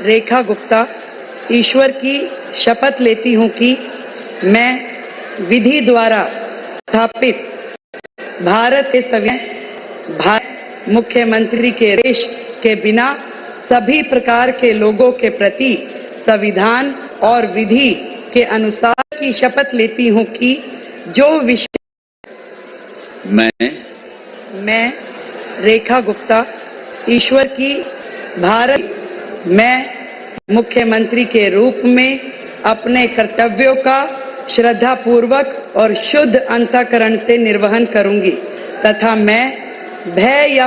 रेखा गुप्ता ईश्वर की शपथ लेती हूँ कि मैं विधि द्वारा स्थापित भारत के संविधान भारत मुख्यमंत्री के देश के बिना सभी प्रकार के लोगों के प्रति संविधान और विधि के अनुसार की शपथ लेती हूँ कि जो विषय मैं मैं रेखा गुप्ता ईश्वर की भारत मैं मुख्यमंत्री के रूप में अपने कर्तव्यों का श्रद्धा पूर्वक और शुद्ध अंतकरण से निर्वहन करूँगी, तथा मैं भय या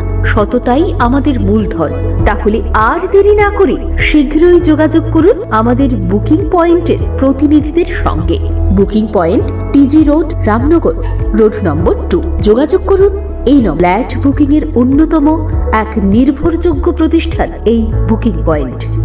সততাই আমাদের মূলধন। তাহলে আর দেরি না করে শীঘ্রই যোগাযোগ করুন আমাদের বুকিং পয়েন্টের প্রতিনিধিদের সঙ্গে। Booking point TG road, Ramnagar, road number two. যোগাযোগ করুন, এই ফ্ল্যাট বুকিং এর অন্যতম এক নির্ভরযোগ্য প্রতিষ্ঠান এই বুকিং পয়েন্ট।